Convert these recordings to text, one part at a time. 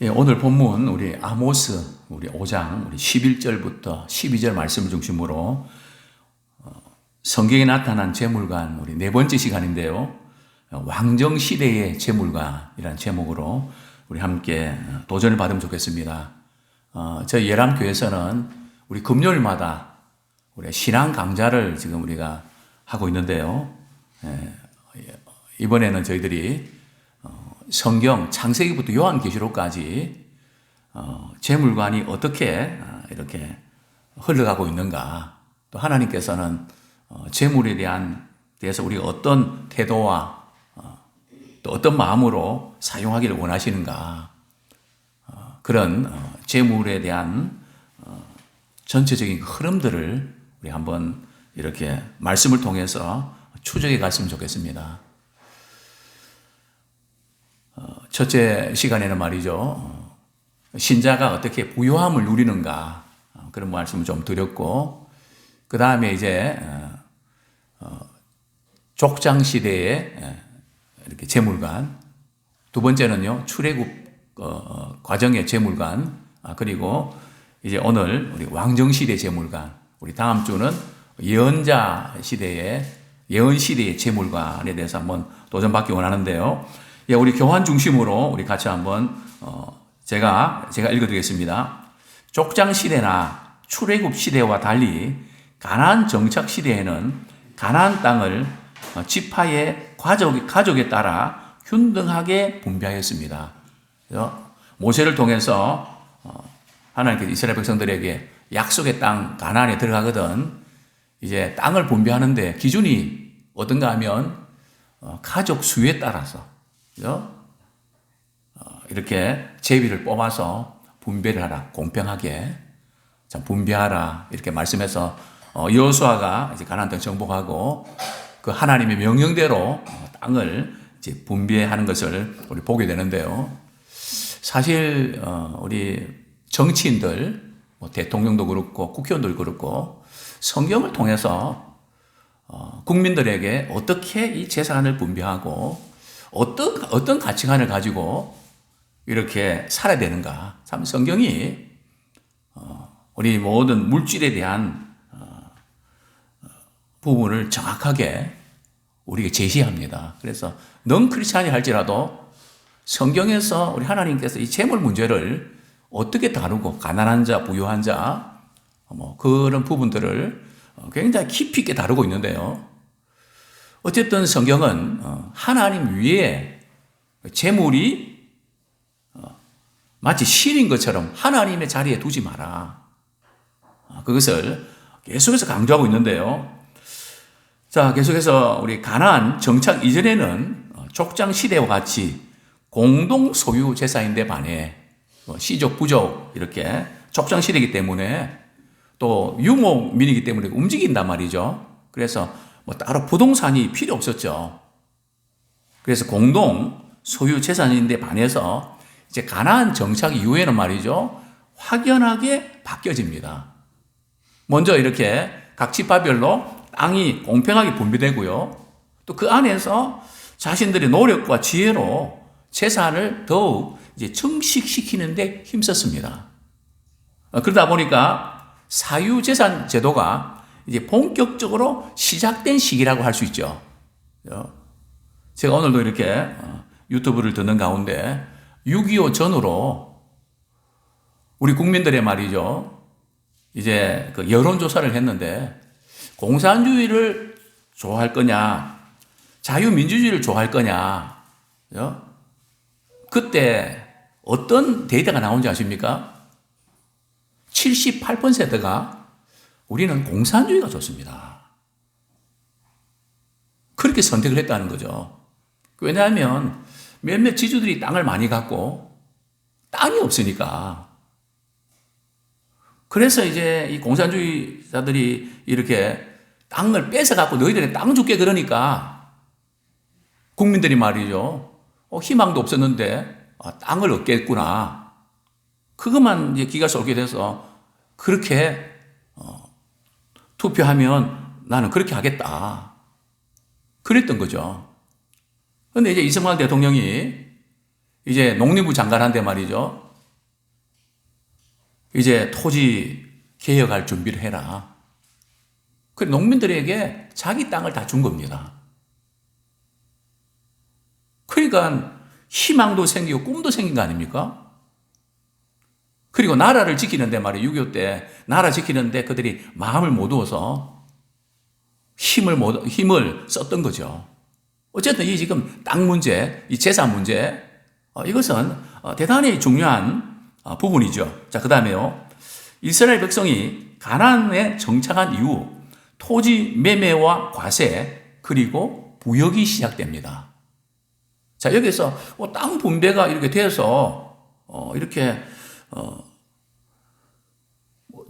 예, 오늘 본문 우리 아모스 우리 5장 우리 11절부터 12절 말씀을 중심으로 어, 성경에 나타난 재물관 우리 네 번째 시간인데요. 어, 왕정 시대의 재물관이라는 제목으로 우리 함께 어, 도전을 받으면 좋겠습니다. 어, 저희 예람 교회에서는 우리 금요일마다 우리 신앙 강좌를 지금 우리가 하고 있는데요. 예, 이번에는 저희들이 어, 성경 창세기부터 요한계시록까지 어, 재물관이 어떻게 어, 이렇게 흘러가고 있는가 또 하나님께서는 어, 재물에 대한 대해서 우리가 어떤 태도와 어, 또 어떤 마음으로 사용하기를 원하시는가 어, 그런 어, 재물에 대한 어, 전체적인 흐름들을 우리 한번 이렇게 말씀을 통해서 추적해 갔으면 좋겠습니다. 어, 첫째 시간에는 말이죠. 어, 신자가 어떻게 부요함을 누리는가 어, 그런 말씀을 좀 드렸고 그 다음에 이제 어, 어, 족장 시대의 예, 이렇게 재물관 두 번째는요 출애굽 어, 과정의 재물관 아, 그리고 이제 오늘 우리 왕정 시대 재물관 우리 다음 주는 예언자 시대의 예언 시대의 재물관에 대해서 한번 도전받기 원하는데요. 예, 우리 교환 중심으로 우리 같이 한번 어, 제가 제가 읽어드리겠습니다. 족장 시대나 출애굽 시대와 달리 가나안 정착 시대에는 가나안 땅을 어, 지파의 가족 가족에 따라 균등하게 분배하였습니다. 모세를 통해서 어, 하나님께서 이스라엘 백성들에게 약속의 땅 가나안에 들어가거든 이제 땅을 분배하는데 기준이 어떤가 하면 어, 가족 수에 따라서 이렇게 제비를 뽑아서 분배를 하라 공평하게 자 분배하라 이렇게 말씀해서 어, 여호수아가 이제 가나안 땅 정복하고 그 하나님의 명령대로 어, 땅을 이제 분배하는 것을 우리 보게 되는데요. 사실 어, 우리 정치인들 뭐 대통령도 그렇고 국회의원도 그렇고 성경을 통해서 어, 국민들에게 어떻게 이 재산을 분배하고 어떤 어떤 가치관을 가지고 이렇게 살아야 되는가? 참 성경이 어, 우리 모든 물질에 대한 어, 부분을 정확하게 우리에게 제시합니다. 그래서 넌 크리스찬이 할지라도 성경에서 우리 하나님께서 이 재물 문제를 어떻게 다루고 가난한 자, 부유한 자, 뭐 그런 부분들을 굉장히 깊이 있게 다루고 있는데요. 어쨌든 성경은 어, 하나님 위에 재물이 어, 마치 실인 것처럼 하나님의 자리에 두지 마라. 어, 그것을 계속해서 강조하고 있는데요. 자, 계속해서 우리 가나안 정착 이전에는 족장 시대와 같이 공동 소유 재산인데 반해 시족 부족 이렇게 족장 시대이기 때문에 또 유목민이기 때문에 움직인단 말이죠. 그래서 뭐 따로 부동산이 필요 없었죠. 그래서 공동 소유 재산인데 반해서 이제 가나안 정착 이후에는 말이죠. 확연하게 바뀌어집니다. 먼저 이렇게 각 지파별로 땅이 공평하게 분배되고요. 또 그 안에서 자신들의 노력과 지혜로 재산을 더욱 이제 증식시키는데 힘썼습니다. 어, 그러다 보니까 사유재산 제도가 이제 본격적으로 시작된 시기라고 할 수 있죠. 제가 오늘도 이렇게 어, 유튜브를 듣는 가운데 6.25 전후로 우리 국민들의 말이죠. 이제 그 여론조사를 했는데 공산주의를 좋아할 거냐, 자유민주주의를 좋아할 거냐, 그때 어떤 데이터가 나온지 아십니까? 78%가 우리는 공산주의가 좋습니다. 그렇게 선택을 했다는 거죠. 왜냐하면 몇몇 지주들이 땅을 많이 갖고 땅이 없으니까. 그래서 이제 이 공산주의자들이 이렇게 땅을 뺏어갖고 너희들의 땅 줄게 그러니까 국민들이 말이죠. 어, 희망도 없었는데 아, 땅을 얻겠구나. 그것만 이제 기가 쏠게 돼서 그렇게 투표하면 나는 그렇게 하겠다. 그랬던 거죠. 근데 이제 이승만 대통령이 이제 농림부 장관한테 말이죠. 이제 토지 개혁할 준비를 해라. 그 농민들에게 자기 땅을 다 준 겁니다. 그러니까 희망도 생기고 꿈도 생긴 거 아닙니까? 그리고 나라를 지키는데 말이에요. 6.25 때 나라 지키는데 그들이 마음을 못 두어서 힘을 못, 힘을 썼던 거죠. 어쨌든 이 지금 땅 문제, 이 재산 문제, 어, 이것은 어, 대단히 중요한 어, 부분이죠. 자, 그 다음에요. 이스라엘 백성이 가나안에 정착한 이후 토지 매매와 과세 그리고 부역이 시작됩니다. 자, 여기서 어, 땅 분배가 이렇게 어, 이렇게 어, 뭐,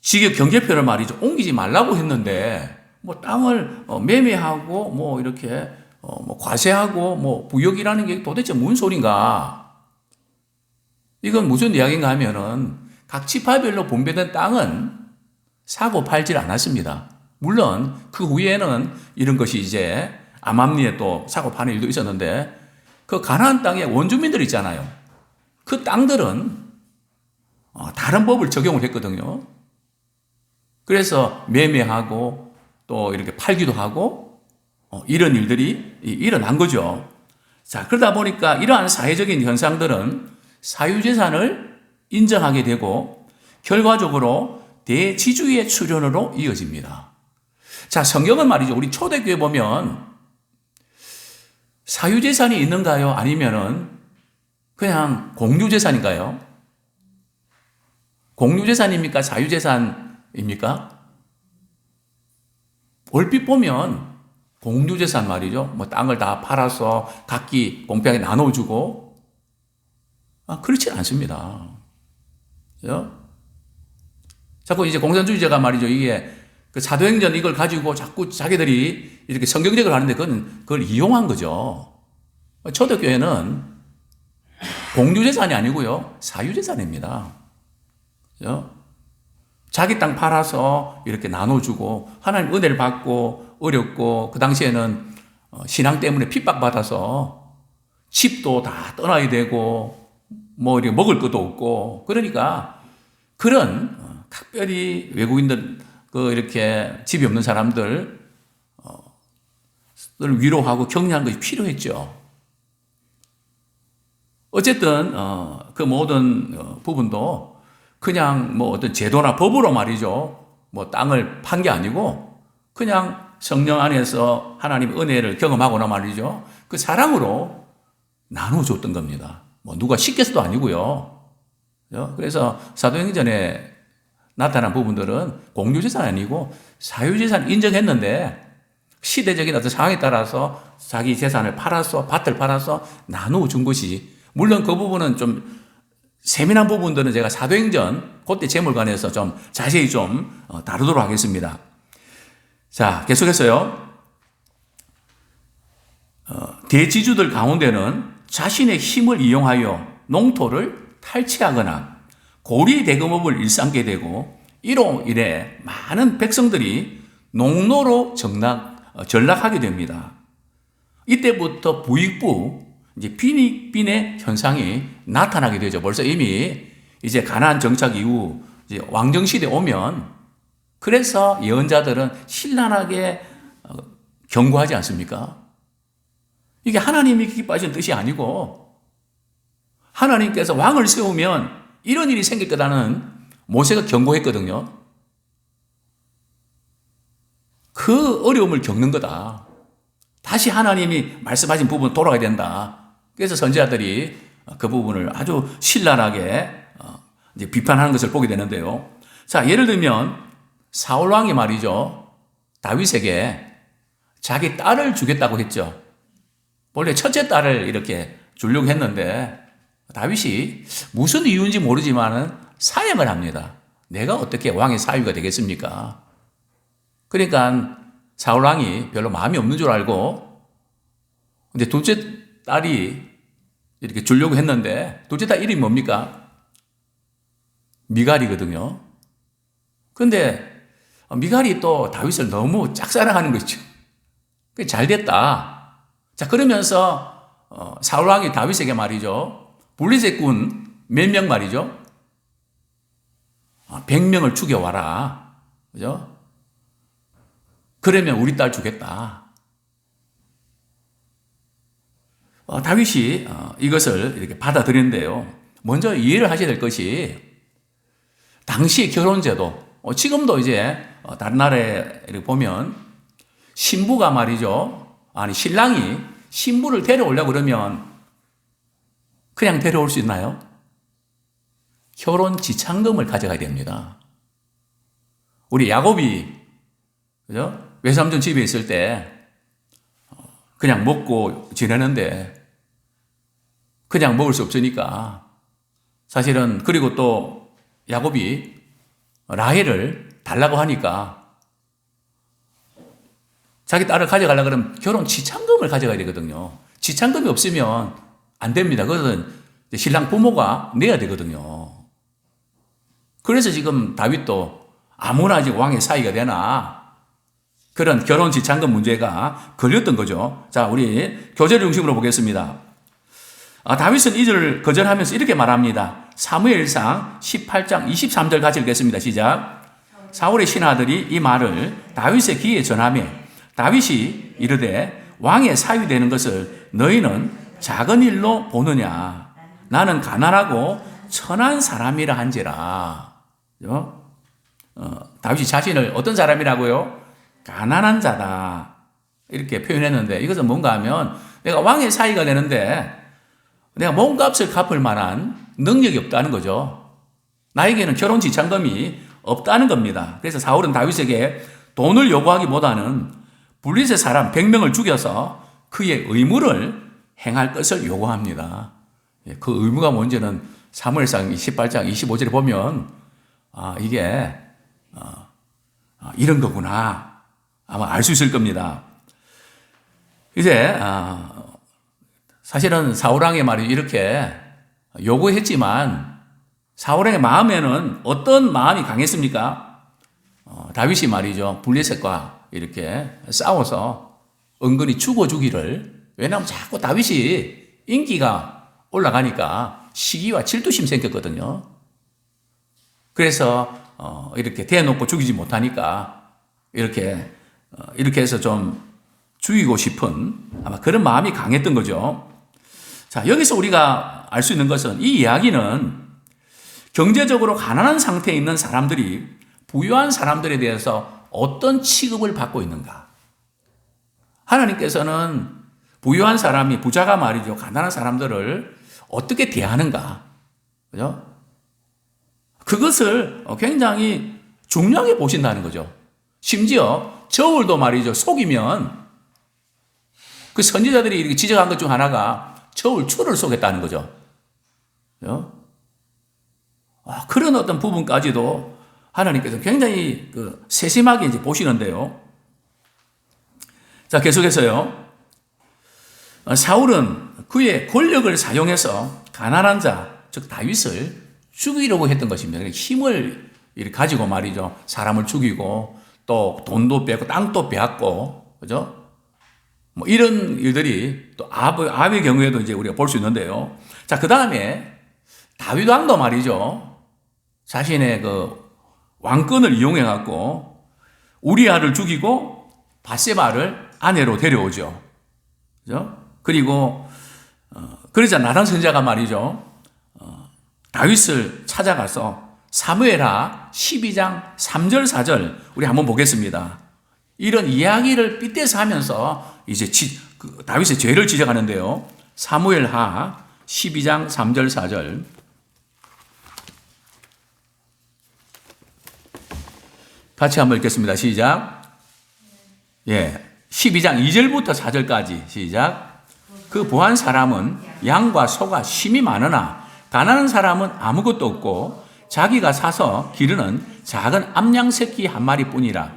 지역 경제표를 말이죠. 옮기지 말라고 했는데 뭐 땅을 어, 매매하고 뭐 이렇게 어, 뭐 과세하고 뭐 부역이라는 게 도대체 무슨 소린가? 이건 무슨 이야기인가 하면은 각 지파별로 분배된 땅은 사고 팔질 않았습니다. 물론 그 후에는 이런 것이 이제 암암리에 또 사고 파는 일도 있었는데 그 가나안 땅의 원주민들 있잖아요. 그 땅들은 어, 다른 법을 적용을 했거든요. 그래서 매매하고 또 이렇게 팔기도 하고 어, 이런 일들이 일어난 거죠. 자, 그러다 보니까 이러한 사회적인 현상들은 사유재산을 인정하게 되고 결과적으로 대지주의 출현으로 이어집니다. 자, 성경은 말이죠. 우리 초대교회 보면 사유재산이 있는가요? 아니면은 그냥 공유재산인가요? 공유재산입니까? 사유재산입니까? 얼핏 보면 공유재산 말이죠. 뭐 땅을 다 팔아서 각기 공평하게 나눠주고 아, 그렇지 않습니다. 그죠? 자꾸 이제 공산주의자가 말이죠. 이게 그 사도행전 이걸 가지고 자꾸 자기들이 이렇게 성경적으로 하는데 그건 그걸 이용한 거죠. 초대교회는 공유재산이 아니고요. 사유재산입니다. 그죠? 자기 땅 팔아서 이렇게 나눠주고 하나님 은혜를 받고 어렵고 그 당시에는 어, 신앙 때문에 핍박받아서 집도 다 떠나야 되고 뭐 이렇게 먹을 것도 없고 그러니까 그런 어, 특별히 외국인들 그 이렇게 집이 없는 사람들 어, 을 위로하고 격려하는 것이 필요했죠. 어쨌든 그 모든 부분도 그냥 뭐 어떤 제도나 법으로 말이죠. 뭐 땅을 판 게 아니고 그냥 성령 안에서 하나님 은혜를 경험하거나 말이죠. 그 사랑으로 나눠줬던 겁니다. 뭐 누가 시켜서도 아니고요. 그래서 사도행전에 나타난 부분들은 공유재산 아니고 사유재산 인정했는데 시대적인 어떤 상황에 따라서 자기 재산을 팔아서 밭을 팔아서 나누어 준 것이 물론 그 부분은 좀 세밀한 부분들은 제가 사도행전 그때 재물관에서 좀 자세히 좀 어, 다루도록 하겠습니다. 자, 계속해서요. 어, 대지주들 가운데는 자신의 힘을 이용하여 농토를 탈취하거나 고리 대금업을 일삼게 되고 이로 인해 많은 백성들이 농노로 정락, 어, 전락하게 됩니다. 이때부터 부익부 이제 빈익빈의 현상이 나타나게 되죠. 벌써 이미 이제 가나안 정착 이후 이제 왕정 시대 오면 그래서 예언자들은 신랄하게 어, 경고하지 않습니까? 이게 하나님이 기기 빠진 뜻이 아니고 하나님께서 왕을 세우면 이런 일이 생길 거라는 모세가 경고했거든요. 그 어려움을 겪는 거다. 다시 하나님이 말씀하신 부분 돌아가야 된다. 그래서 선지자들이 그 부분을 아주 신랄하게 어, 이제 비판하는 것을 보게 되는데요. 자, 예를 들면 사울 왕이 말이죠. 다윗에게 자기 딸을 주겠다고 했죠. 원래 첫째 딸을 이렇게 주려고 했는데 다윗이 무슨 이유인지 모르지만은 사양을 합니다. 내가 어떻게 왕의 사위가 되겠습니까? 그러니까 사울 왕이 별로 마음이 없는 줄 알고 근데 둘째 딸이 이렇게 주려고 했는데 둘째 딸 이름이 뭡니까? 미갈이거든요. 근데 미갈이 또 다윗을 너무 짝사랑하는 거죠. 잘 됐다. 자 그러면서 어, 사울 왕이 다윗에게 말이죠. 블리셋 군 몇 명 말이죠. 100명을 죽여와라. 그죠? 그러면 우리 딸 주겠다. 어, 다윗이 어, 이것을 이렇게 받아들였는데요. 먼저 이해를 하셔야 될 것이 당시 결혼제도, 어, 지금도 이제 어, 다른 나라에 이렇게 보면 신부가 말이죠. 아니, 신랑이 신부를 데려오려고 그러면 그냥 데려올 수 있나요? 결혼 지참금을 가져가야 됩니다. 우리 야곱이, 그죠? 외삼촌 집에 있을 때 그냥 먹고 지내는데 그냥 먹을 수 없으니까 사실은 그리고 또 야곱이 라헬을 달라고 하니까 자기 딸을 가져가려 그러면 결혼 지참금을 가져가야 되거든요. 지참금이 없으면 안 됩니다. 그것은 신랑 부모가 내야 되거든요. 그래서 지금 다윗도 아무나 지금 왕의 사이가 되나 그런 결혼 지참금 문제가 걸렸던 거죠. 자, 우리 교제를 중심으로 보겠습니다. 아, 다윗은 이절 거절하면서 이렇게 말합니다. 사무엘상 18장 23절 같이 읽겠습니다. 시작. 사울의 신하들이 이 말을 다윗의 귀에 전하며 다윗이 이르되 왕의 사위 되는 것을 너희는 작은 일로 보느냐? 나는 가난하고 천한 사람이라 한지라. 어? 어, 다윗이 자신을 어떤 사람이라고요? 가난한 자다. 이렇게 표현했는데 이것은 뭔가 하면 내가 왕의 사위가 되는데 내가 몸값을 갚을 만한 능력이 없다는 거죠. 나에게는 결혼 지참금이 없다는 겁니다. 그래서 사울은 다윗에게 돈을 요구하기보다는 블리셋 사람 100명을 죽여서 그의 의무를 행할 것을 요구합니다. 예, 그 의무가 뭔지는 사무엘상 28장 25절에 보면 아, 이게 어, 아, 이런 거구나 아마 알 수 있을 겁니다. 이제 아, 사실은 사울왕의 말이 이렇게 요구했지만 사울왕의 마음에는 어떤 마음이 강했습니까? 어, 다윗이 말이죠 블레셋과 이렇게 싸워서 은근히 죽어주기를 왜냐하면 자꾸 다윗이 인기가 올라가니까 시기와 질투심 생겼거든요. 그래서 어, 이렇게 대놓고 죽이지 못하니까 이렇게 어, 이렇게 해서 좀 죽이고 싶은 아마 그런 마음이 강했던 거죠. 자 여기서 우리가 알 수 있는 것은 이 이야기는 경제적으로 가난한 상태에 있는 사람들이 부유한 사람들에 대해서 어떤 취급을 받고 있는가. 하나님께서는 부유한 사람이 부자가 말이죠. 가난한 사람들을 어떻게 대하는가. 그죠? 그것을 굉장히 중요하게 보신다는 거죠. 심지어 저울도 말이죠. 속이면 그 선지자들이 이렇게 지적한 것 중 하나가 저울 추를 쏘겠다는 거죠. 그죠? 아, 그런 어떤 부분까지도 하나님께서 굉장히 그 세심하게 이제 보시는데요. 자, 계속해서요. 어, 사울은 그의 권력을 사용해서 가난한 자, 즉 다윗을 죽이려고 했던 것입니다. 힘을 이렇게 가지고 말이죠. 사람을 죽이고 또 돈도 빼고 땅도 빼앗고 그죠? 뭐 이런 일들이 또 아합의, 아합의 경우에도 이제 우리가 볼 수 있는데요. 자, 그 다음에 다윗 왕도 말이죠. 자신의 그 왕권을 이용해 갖고 우리아를 죽이고 바세바를 아내로 데려오죠. 그죠? 그리고 어, 그러자 나단 선자가 말이죠. 어, 다윗을 찾아가서 사무엘하 12장 3절 4절 우리 한번 보겠습니다. 이런 이야기를 빗대서 하면서 이제 지, 그 다윗의 죄를 지적하는데요. 사무엘하 12장 3절 4절 같이 한번 읽겠습니다. 시작. 예. 12장 2절부터 4절까지 시작. 그 부한 사람은 양과 소가 심이 많으나 가난한 사람은 아무것도 없고 자기가 사서 기르는 작은 암양 새끼 한 마리뿐이라.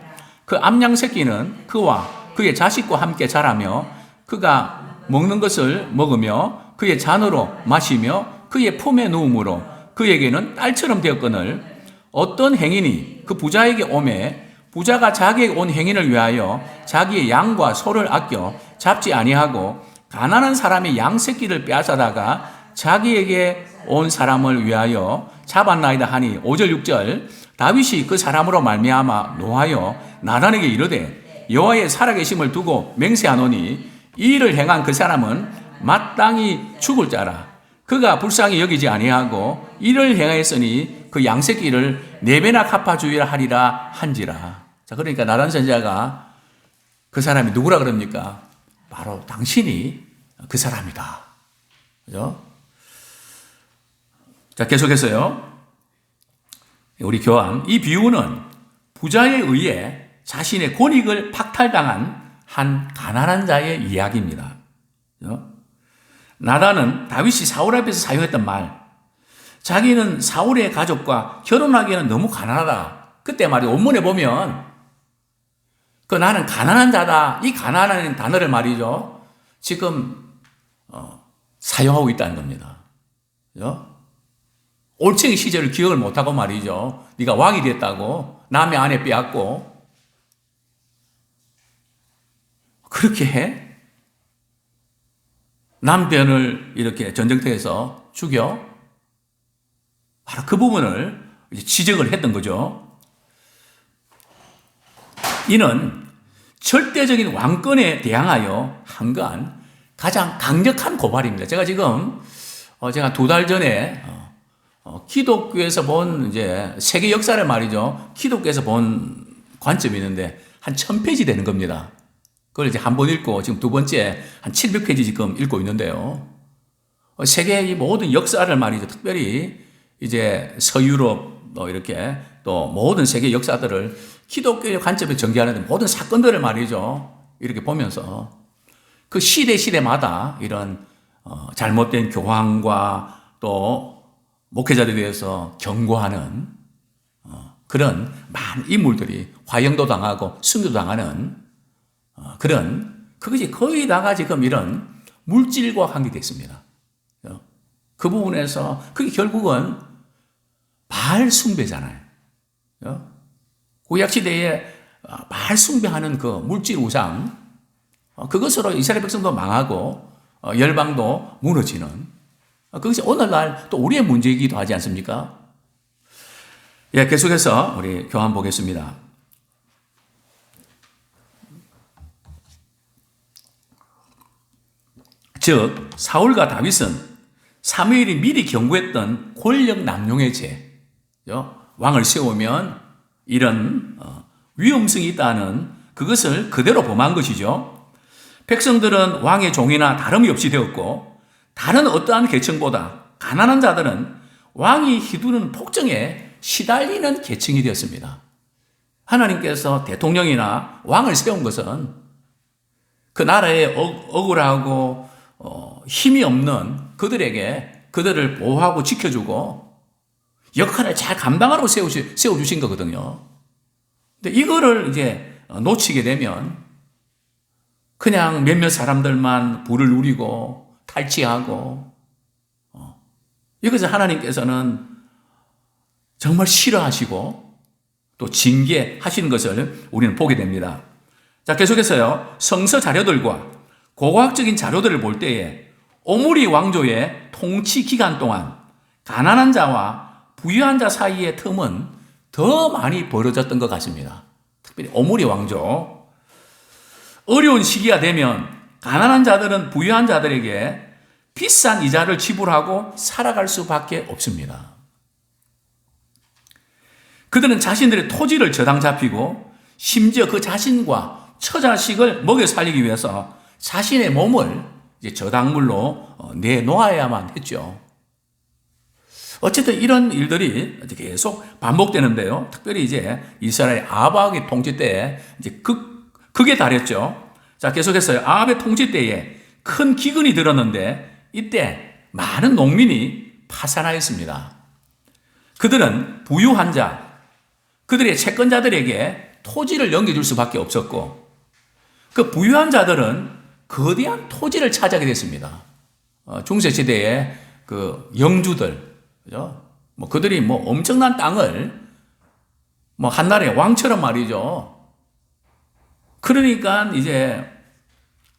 그 암양 새끼는 그와 그의 자식과 함께 자라며 그가 먹는 것을 먹으며 그의 잔으로 마시며 그의 품에 누움으로 그에게는 딸처럼 되었거늘 어떤 행인이 그 부자에게 오매 부자가 자기에게 온 행인을 위하여 자기의 양과 소를 아껴 잡지 아니하고 가난한 사람의 양 새끼를 빼앗아다가 자기에게 온 사람을 위하여 잡았나이다 하니 5절 6절 다윗이 그 사람으로 말미암아 노하여 나단에게 이르되 여호와의 살아계심을 두고 맹세하노니 이 일을 행한 그 사람은 마땅히 죽을 자라. 그가 불쌍히 여기지 아니하고 이를 행하였으니 그 양새끼를 네 배나 갚아 주리라 하리라 한지라. 자, 그러니까 나단 선자가 그 사람이 누구라 그럽니까? 바로 당신이 그 사람이다. 그죠? 자, 계속해서요. 우리 교환. 이 비유는 부자에 의해 자신의 권익을 박탈당한 한 가난한 자의 이야기입니다. 나단은 다윗이 사울 앞에서 사용했던 말. 자기는 사울의 가족과 결혼하기에는 너무 가난하다. 그때 말이 원문에 보면 그 나는 가난한 자다. 이 가난한 단어를 말이죠. 지금 어, 사용하고 있다는 겁니다. 그죠? 올챙이 시절을 기억을 못하고 말이죠. 네가 왕이 됐다고 남의 아내 빼앗고 그렇게 해? 남편을 이렇게 전쟁터에서 죽여? 바로 그 부분을 지적을 했던 거죠. 이는 절대적인 왕권에 대항하여 한건 가장 강력한 고발입니다. 제가 지금 어, 제가 두 달 전에 어, 어, 기독교에서 본 이제 세계 역사를 말이죠. 기독교에서 본 관점이 있는데 한 천 페이지 되는 겁니다. 그걸 이제 한 번 읽고 지금 두 번째 한 700페이지 지금 읽고 있는데요. 어, 세계의 모든 역사를 말이죠. 특별히 이제 서유럽 뭐 이렇게 또 모든 세계 역사들을 기독교의 관점에 전개하는 모든 사건들을 말이죠. 이렇게 보면서 그 시대 시대마다 이런 어, 잘못된 교황과 또 목회자들에 대해서 경고하는 어, 그런 많은 인물들이 화형도 당하고 승교도 당하는 어, 그런 그것이 거의 다가 지금 이런 물질과 관계됐습니다. 어, 그 부분에서 그게 결국은 발 숭배잖아요. 어? 구약 시대에 발 숭배하는 그 물질 우상 그것으로 이스라엘 백성도 망하고 열방도 무너지는 그것이 오늘날 또 우리의 문제이기도 하지 않습니까? 예, 계속해서 우리 교환 보겠습니다. 즉 사울과 다윗은 사무엘이 미리 경고했던 권력 남용의 죄, 왕을 세우면 이런 어, 위험성이 있다는 그것을 그대로 범한 것이죠. 백성들은 왕의 종이나 다름이 없이 되었고 다른 어떠한 계층보다 가난한 자들은 왕이 휘두르는 폭정에 시달리는 계층이 되었습니다. 하나님께서 대통령이나 왕을 세운 것은 그 나라에 억울하고 어, 힘이 없는 그들에게 그들을 보호하고 지켜주고 역할을 잘 감당하라고 세우시, 세워주신 거거든요. 근데 이거를 이제 놓치게 되면 그냥 몇몇 사람들만 부를 누리고 탈취하고 어, 이것을 하나님께서는 정말 싫어하시고 또 징계하시는 것을 우리는 보게 됩니다. 자, 계속해서요. 성서 자료들과 고고학적인 자료들을 볼 때에 오므리 왕조의 통치 기간 동안 가난한 자와 부유한 자 사이의 틈은 더 많이 벌어졌던 것 같습니다. 특별히 오므리 왕조. 어려운 시기가 되면 가난한 자들은 부유한 자들에게 비싼 이자를 지불하고 살아갈 수밖에 없습니다. 그들은 자신들의 토지를 저당 잡히고 심지어 그 자신과 처자식을 먹여 살리기 위해서 자신의 몸을 이제 저당물로 어, 내놓아야만 했죠. 어쨌든 이런 일들이 계속 반복되는데요. 특별히 이제 이스라엘 아박의 통치 때에 이제 극, 극에 달했죠. 자, 계속해서요. 아합의 통치 때에 큰 기근이 들었는데 이때 많은 농민이 파산하였습니다. 그들은 부유한 자, 그들의 채권자들에게 토지를 넘겨줄 수밖에 없었고, 그 부유한 자들은 거대한 토지를 차지하게 됐습니다. 어, 중세 시대에 그 영주들, 그죠? 뭐 그들이 뭐 엄청난 땅을 뭐 한나라의 왕처럼 말이죠. 그러니까 이제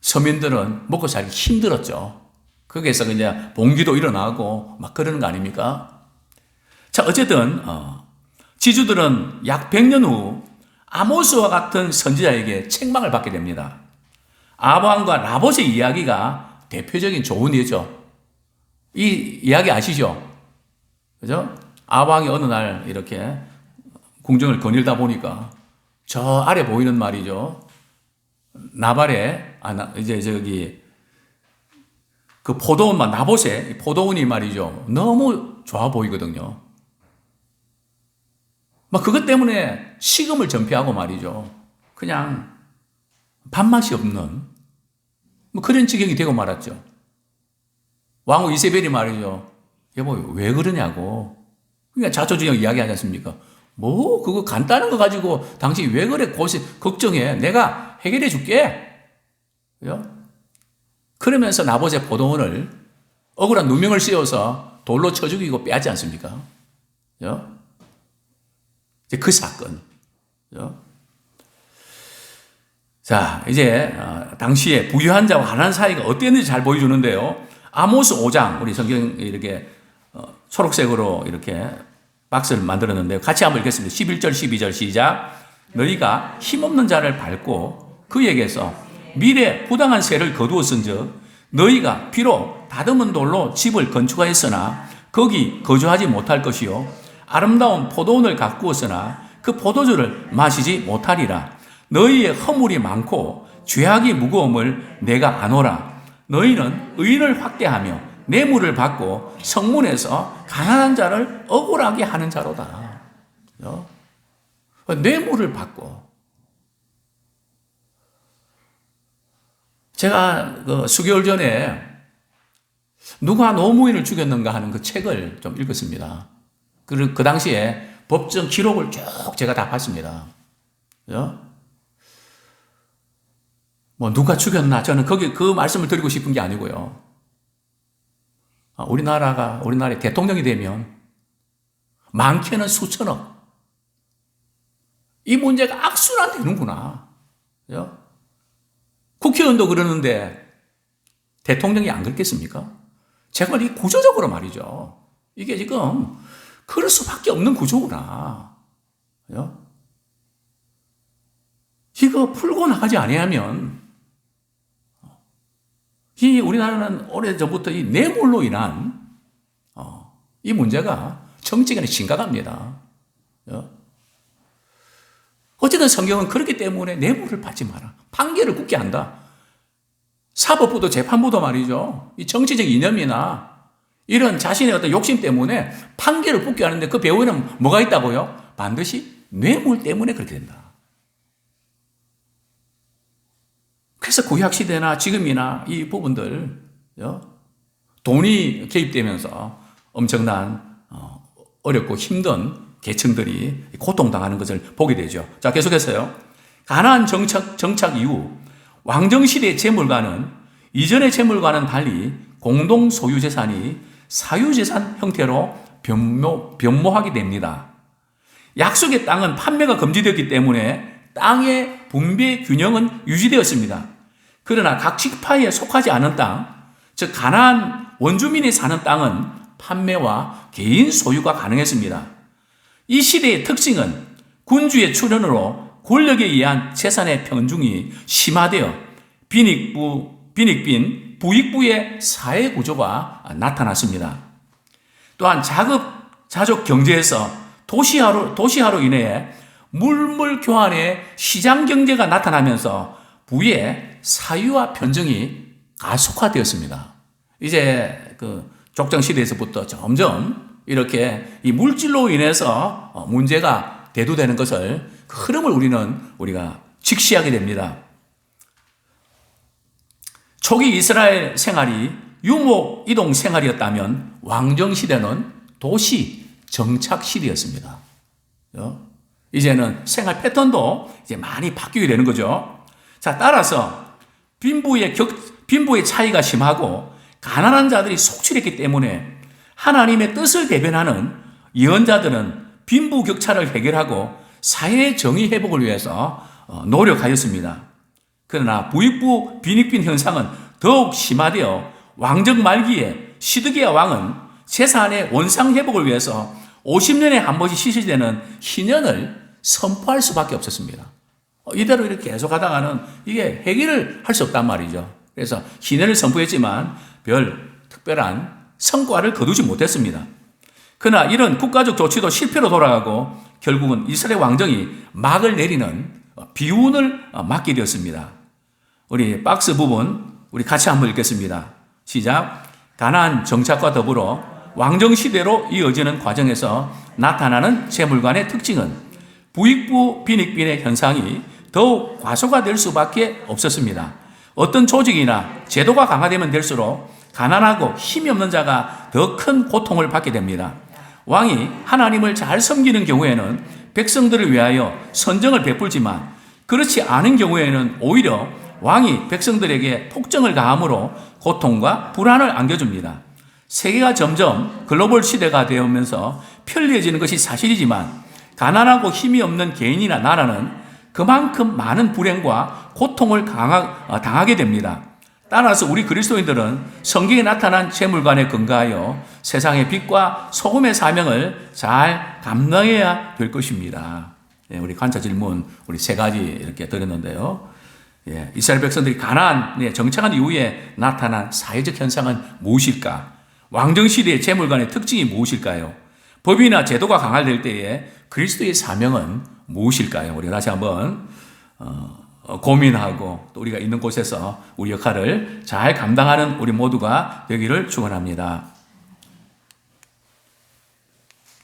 서민들은 먹고 살기 힘들었죠. 거기에서 그냥 봉기도 일어나고 막 그러는 거 아닙니까? 자, 어쨌든, 어, 지주들은 약 100년 후 아모스와 같은 선지자에게 책망을 받게 됩니다. 아브함과 라봇의 이야기가 대표적인 좋은 예죠. 이 이야기 아시죠? 그죠? 아방이 어느 날 이렇게 궁정을 거닐다 보니까 저 아래 보이는 말이죠. 나발에, 아, 나, 이제 저기, 그 포도원만, 나봇에, 포도원이 말이죠. 너무 좋아 보이거든요. 막 그것 때문에 식음을 전폐하고 말이죠. 그냥 밥맛이 없는 뭐 그런 지경이 되고 말았죠. 왕후 이세벨이 말이죠. 여보, 왜 그러냐고. 그러니까 자초지경 이야기 하지 않습니까? 뭐, 그거 간단한 거 가지고 당신이 왜 그래 고시, 걱정해. 내가 해결해 줄게. 그죠? 그러면서 나봇의 포도원을 억울한 누명을 씌워서 돌로 쳐 죽이고 빼앗지 않습니까? 그죠? 그 사건. 그죠? 자, 이제, 어, 당시에 부유한 자와 가난한 사이가 어땠는지 잘 보여주는데요. 아모스 5장, 우리 성경 이렇게 어, 초록색으로 이렇게 박스를 만들었는데 같이 한번 읽겠습니다. 11절, 12절 시작. 너희가 힘없는 자를 밟고 그에게서 미래 부당한 세를 거두었은즉 너희가 비록 다듬은 돌로 집을 건축하였으나 거기 거주하지 못할 것이요 아름다운 포도원을 가꾸었으나 그 포도주를 마시지 못하리라 너희의 허물이 많고 죄악이 무거움을 내가 아노라 너희는 의인을 확대하며 뇌물을 받고 성문에서 가난한 자를 억울하게 하는 자로다. 어? 뇌물을 받고. 제가 그 수개월 전에 누가 노무인을 죽였는가 하는 그 책을 좀 읽었습니다. 그, 그 당시에 법정 기록을 쭉 제가 다 봤습니다. 어? 뭐 누가 죽였나 저는 거기 그 말씀을 드리고 싶은 게 아니고요. 아, 우리나라가 우리나라의 대통령이 되면 많게는 수천억. 이 문제가 악순환 되는구나. 그죠? 국회의원도 그러는데 대통령이 안 그렇겠습니까? 제가 이 구조적으로 말이죠. 이게 지금 그럴 수밖에 없는 구조구나. 그죠? 이거 풀고 나가지 아니하면 이 우리나라는 오래전부터 이 뇌물로 인한 어, 이 문제가 정치계는 심각합니다. 어? 어쨌든 성경은 그렇기 때문에 뇌물을 받지 마라. 판결을 굳게 한다. 사법부도 재판부도 말이죠. 이 정치적 이념이나 이런 자신의 어떤 욕심 때문에 판결을 굳게 하는데 그 배후에는 뭐가 있다고요? 반드시 뇌물 때문에 그렇게 된다. 그래서 구약 시대나 지금이나 이 부분들 돈이 개입되면서 엄청난 어, 어렵고 힘든 계층들이 고통당하는 것을 보게 되죠. 자, 계속해서요. 가나안 정착, 정착 이후 왕정 시대의 재물과는 이전의 재물과는 달리 공동 소유 재산이 사유 재산 형태로 변모, 변모하게 됩니다. 약속의 땅은 판매가 금지되었기 때문에 땅의 분배 균형은 유지되었습니다. 그러나 각 지파에 속하지 않은 땅, 즉 가나안 원주민이 사는 땅은 판매와 개인 소유가 가능했습니다. 이 시대의 특징은 군주의 출현으로 권력에 의한 재산의 편중이 심화되어 빈익부, 빈익빈, 부익부의 사회 구조가 나타났습니다. 또한 자급, 자족 경제에서 도시화로, 도시화로 인해 물물 교환의 시장 경제가 나타나면서 부의 사유와 변정이 가속화되었습니다. 이제 그 족정 시대에서부터 점점 이렇게 이 물질로 인해서 어, 문제가 대두되는 것을 그 흐름을 우리는 우리가 직시하게 됩니다. 초기 이스라엘 생활이 유목 이동 생활이었다면 왕정 시대는 도시 정착 시대였습니다. 어? 이제는 생활 패턴도 이제 많이 바뀌게 되는 거죠. 자, 따라서 빈부의 격, 빈부의 차이가 심하고 가난한 자들이 속출했기 때문에 하나님의 뜻을 대변하는 예언자들은 빈부 격차를 해결하고 사회 정의 회복을 위해서 어, 노력하였습니다. 그러나 부익부 빈익빈 현상은 더욱 심화되어 왕정 말기에 시드기야 왕은 재산의 원상 회복을 위해서 50년에 한 번씩 시시되는 희년을 선포할 수밖에 없었습니다. 어, 이대로 이렇게 계속 하다가는 이게 해결을 할 수 없단 말이죠. 그래서 희년을 선포했지만 별 특별한 성과를 거두지 못했습니다. 그러나 이런 국가적 조치도 실패로 돌아가고 결국은 이스라엘 왕정이 막을 내리는 비운을 맞게 되었습니다. 우리 박스 부분 우리 같이 한번 읽겠습니다. 시작. 가나안 정착과 더불어 왕정 시대로 이어지는 과정에서 나타나는 재물관의 특징은 부익부 빈익빈의 현상이 더욱 과소화될 수밖에 없었습니다. 어떤 조직이나 제도가 강화되면 될수록 가난하고 힘이 없는 자가 더 큰 고통을 받게 됩니다. 왕이 하나님을 잘 섬기는 경우에는 백성들을 위하여 선정을 베풀지만 그렇지 않은 경우에는 오히려 왕이 백성들에게 폭정을 가함으로 고통과 불안을 안겨줍니다. 세계가 점점 글로벌 시대가 되어오면서 편리해지는 것이 사실이지만 가난하고 힘이 없는 개인이나 나라는 그만큼 많은 불행과 고통을 어, 당하게 됩니다. 따라서 우리 그리스도인들은 성경에 나타난 재물관에 근거하여 세상의 빛과 소금의 사명을 잘 감당해야 될 것입니다. 예, 우리 관찰 질문 우리 세 가지 이렇게 드렸는데요. 예, 이스라엘 백성들이 가나안에 정착한 이후에 나타난 사회적 현상은 무엇일까? 왕정 시대의 재물관의 특징이 무엇일까요? 법이나 제도가 강화될 때에 그리스도의 사명은 무엇일까요? 우리 다시 한번 어, 어, 고민하고 또 우리가 있는 곳에서 우리 역할을 잘 감당하는 우리 모두가 되기를 축원합니다.